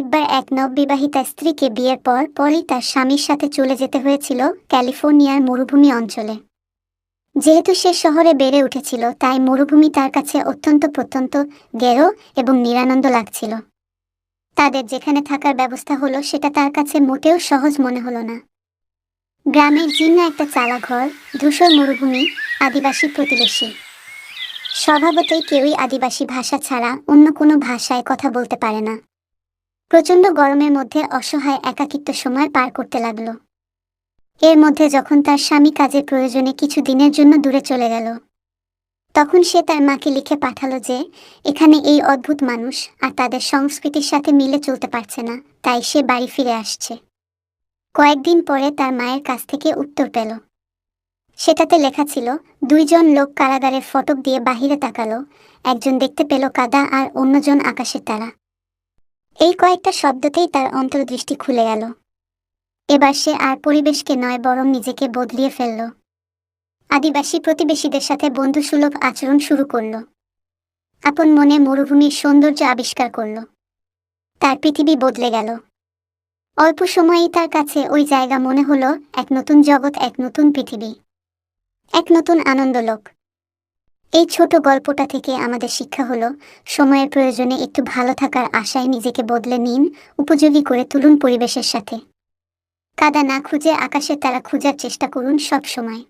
একবার এক নববিবাহিতা স্ত্রীকে বিয়ের পর পরই তার স্বামীর সাথে চলে যেতে হয়েছিল ক্যালিফোর্নিয়ার মরুভূমি অঞ্চলে। যেহেতু সে শহরে বেড়ে উঠেছিল, তাই মরুভূমি তার কাছে অত্যন্ত প্রত্যন্ত, গেরো এবং নিরানন্দ লাগছিল। তাদের যেখানে থাকার ব্যবস্থা হলো, সেটা তার কাছে মোটেও সহজ মনে হলো না। গ্রামের জীর্ণ একটা চালা ঘর ধূসর মরুভূমি, আদিবাসী প্রতিবেশী। স্বভাবতই কেউই আদিবাসী ভাষা ছাড়া অন্য কোনো ভাষায় কথা বলতে পারে না। প্রচণ্ড গরমের মধ্যে অসহায় একাকিত্ব সময় পার করতে লাগল। এর মধ্যে যখন তার স্বামী কাজের প্রয়োজনে কিছু দিনের জন্য দূরে চলে গেল, তখন সে তার মাকে লিখে পাঠালো যে, এখানে এই অদ্ভুত মানুষ আর তাদের সংস্কৃতির সাথে মিলে চলতে পারছে না, তাই সে বাড়ি ফিরে আসছে। কয়েকদিন পরে তার মায়ের কাছ থেকে উত্তর পেল। সেটাতে লেখা ছিল, দুইজন লোক কারাগারের ফটক দিয়ে বাহিরে তাকালো, একজন দেখতে পেল কাদা আর অন্যজন আকাশের তারা। এই কয়েকটা শব্দতেই তার অন্তর্দৃষ্টি খুলে গেল এবার সে আর পরিবেশকে নয়, বরং নিজেকে বদলিয়ে ফেলল। আদিবাসী প্রতিবেশীদের সাথে বন্ধুসুলভ আচরণ শুরু করল। আপন মনে মরুভূমির সৌন্দর্য আবিষ্কার করল। তার পৃথিবী বদলে গেল। অল্প সময়েই তার কাছে ওই জায়গা মনে হলো, এক নতুন জগৎ, এক নতুন পৃথিবী। এক নতুন আনন্দলোক। এই ছোট গল্পটা থেকে আমাদের শিক্ষা হলো, সময়ের প্রয়োজনে একটু ভালো থাকার আশায় নিজেকে বদলে নিন, উপযোগী করে তুলুন পরিবেশের সাথে। কাদা না খুঁজে আকাশে তারা খোঁজার চেষ্টা করুন সব সময়